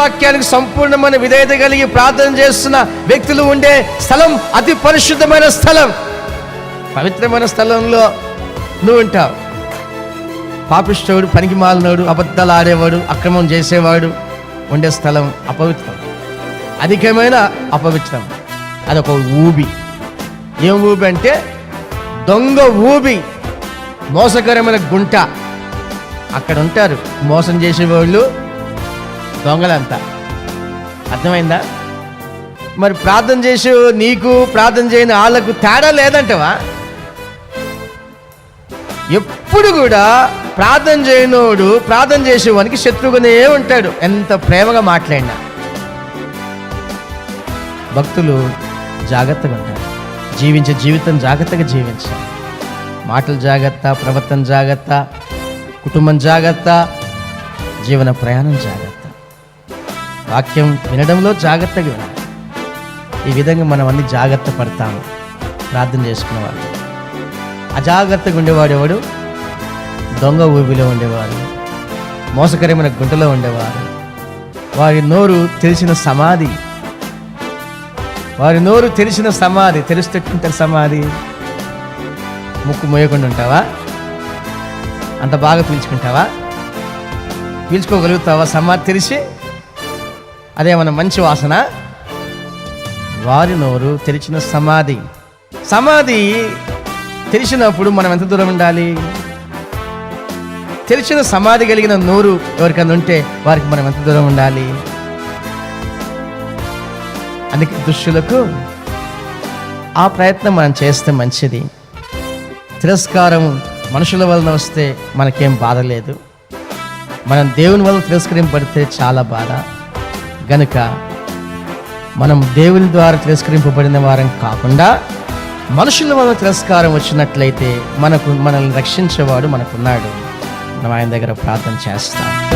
వాక్యానికి సంపూర్ణమైన విధేయత కలిగి ప్రార్థన చేస్తున్న వ్యక్తులు ఉండే స్థలం అతి పరిశుద్ధమైన స్థలం. పవిత్రమైన స్థలంలో నువ్వు ఉంటావు. పాపిష్టవుడు పనికి మాలినోడు అబద్ధాలు ఆడేవాడు అక్రమం చేసేవాడు ఉండే స్థలం అపవిత్రం. అధికమైన అపవిత్రం. అదొక ఊబి. ఏం ఊబి అంటే దొంగ ఊబి. మోసకరమైన గుంట. అక్కడ ఉంటారు. మోసం చేసేవాళ్ళు దొంగలంతా. అర్థమైందా? మరి ప్రార్థన చేసే నీకు ప్రార్థన చేయని వాళ్ళకు తేడా లేదంటవా? ఎప్పుడు కూడా ప్రార్థన చేయనోడు ప్రార్థన చేసేవానికి శత్రువుగానే ఉంటాడు. ఎంత ప్రేమగా మాట్లాడినా. భక్తులు జాగ్రత్తగా ఉంటారు జీవించే జీవితం జాగ్రత్తగా జీవించాలి. మాటలు జాగ్రత్త ప్రవర్తన జాగ్రత్త కుటుంబం జాగ్రత్త జీవన ప్రయాణం జాగ్రత్త. వాక్యం వినడంలో జాగ్రత్తగా వినాలి. ఈ విధంగా మనం అన్ని జాగ్రత్త పడతాము. ప్రార్థన చేసుకునేవాడు అజాగ్రత్తగా ఉండేవాడు ఎవడు? దొంగ ఊబిలో ఉండేవాడు మోసకరమైన గుంటలో ఉండేవారు. వారి నోరు తెలిసిన సమాధి. వారి నోరు తెలిసిన సమాధి. తెలుస్తుంటారు సమాధి. ముక్కు మోయకుండా ఉంటావా? అంత బాగా పీల్చుకుంటావా? పీల్చుకోగలుగుతావా? సమాధి తెలిసి అదేమన్నా మంచి వాసన. వారి నోరు తెరిచిన సమాధి. సమాధి తెలిసినప్పుడు మనం ఎంత దూరం ఉండాలి? తెలిసిన సమాధి కలిగిన నోరు ఎవరికైనా ఉంటే వారికి మనం ఎంత దూరం ఉండాలి? అందుకే దుష్టులకు ఆ ప్రయత్నం మనం చేస్తే మంచిది. తిరస్కారం మనుషుల వలన వస్తే మనకేం బాధ లేదు. మనం దేవుని వల్ల తిరస్కరింపడితే చాలా బాధ. గనుక మనం దేవుని ద్వారా తిరస్కరింపబడిన వారం కాకుండా మనుషుల వల్ల తిరస్కారం వచ్చినట్లయితే మనకు మనల్ని రక్షించేవాడు మనకున్నాడు. మనం ఆయన దగ్గర ప్రార్థన చేస్తాం.